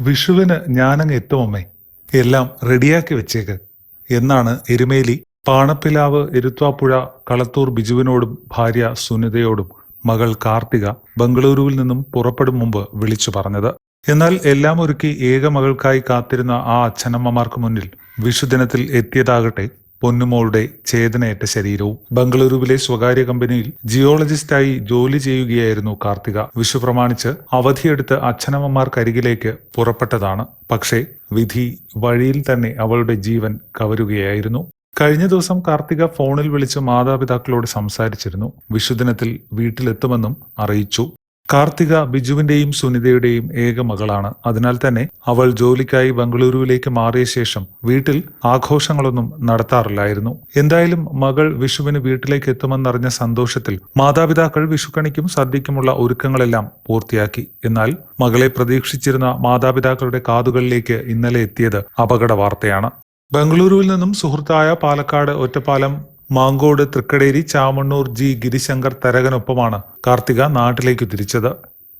വിഷുവിന് ഞാനങ്ങ് എത്തുമമ്മേ എല്ലാം റെഡിയാക്കി വെച്ചേക്ക്. എന്നാണ് എരുമേലി. പാണപ്പിലാവ് എരുത്വാപ്പുഴ കളത്തൂർ ബിജുവിനോടും ഭാര്യ സുനിതയോടും മകൾ കാർത്തിക ബംഗളൂരുവിൽ നിന്നും പുറപ്പെടും മുമ്പ് വിളിച്ചു പറഞ്ഞത്. എന്നാൽ എല്ലാം ഒരുക്കി ഏക മകൾക്കായി കാത്തിരുന്ന ആ അച്ഛനമ്മമാർക്ക് മുന്നിൽ വിഷുദിനത്തിൽ എത്തിയതാകട്ടെ പൊന്നുമോളുടെ ചേതനയേറ്റ ശരീരവും ബംഗളൂരുവിലെ സ്വകാര്യ കമ്പനിയിൽ ജിയോളജിസ്റ്റായി ജോലി ചെയ്യുകയായിരുന്നു കാർത്തിക. വിഷു പ്രമാണിച്ച് അവധിയെടുത്ത് അച്ഛനമ്മമാർക്കരികിലേക്ക് പുറപ്പെട്ടതാണ്. പക്ഷേ വിധി വഴിയിൽ തന്നെ അവളുടെ ജീവൻ കവരുകയായിരുന്നു. കഴിഞ്ഞ ദിവസം കാർത്തിക ഫോണിൽ വിളിച്ച് മാതാപിതാക്കളോട് സംസാരിച്ചിരുന്നു. വിഷുദിനത്തിൽ വീട്ടിലെത്തുമെന്നും അറിയിച്ചു. കാർത്തിക ബിജുവിന്റെയും സുനിതയുടെയും ഏക മകളാണ്. അതിനാൽ തന്നെ അവൾ ജോലിക്കായി ബംഗളൂരുവിലേക്ക് മാറിയ ശേഷം വീട്ടിൽ ആഘോഷങ്ങളൊന്നും നടത്താറില്ലായിരുന്നു. എന്തായാലും മകൾ വിഷുവിന് വീട്ടിലേക്ക് എത്തുമെന്നറിഞ്ഞ സന്തോഷത്തിൽ മാതാപിതാക്കൾ വിഷുക്കണിക്കും സദ്യക്കുമുള്ള ഒരുക്കങ്ങളെല്ലാം പൂർത്തിയാക്കി. എന്നാൽ മകളെ പ്രതീക്ഷിച്ചിരുന്ന മാതാപിതാക്കളുടെ കാതുകളിലേക്ക് ഇന്നലെ എത്തിയത് അപകട വാർത്തയാണ്. ബംഗളൂരുവിൽ നിന്നും സുഹൃത്തായ പാലക്കാട് ഒറ്റപ്പാലം മാങ്കോട് തൃക്കടേരി ചാമണ്ണൂർ ജി. ഗിരിശങ്കർ തരകനൊപ്പമാണ് കാർത്തിക നാട്ടിലേക്ക് തിരിച്ചത്.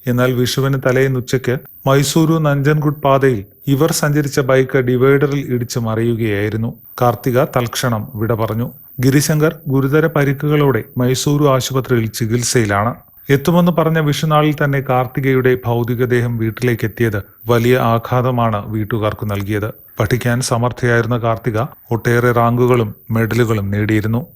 എന്നാൽ വിഷുവിന് തലേന്ന് ഉച്ചയ്ക്ക് മൈസൂരു നഞ്ചൻകുട് പാതയിൽ ഇവർ സഞ്ചരിച്ച ബൈക്ക് ഡിവൈഡറിൽ ഇടിച്ചു മറിയുകയായിരുന്നു. കാർത്തിക തൽക്ഷണം വിട പറഞ്ഞു. ഗിരിശങ്കർ ഗുരുതര പരിക്കുകളോടെ മൈസൂരു ആശുപത്രിയിൽ ചികിത്സയിലാണ്. എത്തുമെന്ന് പറഞ്ഞ വിഷുനാളിൽ തന്നെ കാർത്തികയുടെ ഭൗതികദേഹം വീട്ടിലേക്ക് എത്തിയത് വലിയ ആഘാതമാണ് വീട്ടുകാർക്ക് നൽകിയത്. പഠിക്കാൻ സമർത്ഥയായിരുന്ന കാർത്തിക ഒട്ടേറെ റാങ്കുകളും മെഡലുകളും നേടിയിരുന്നു.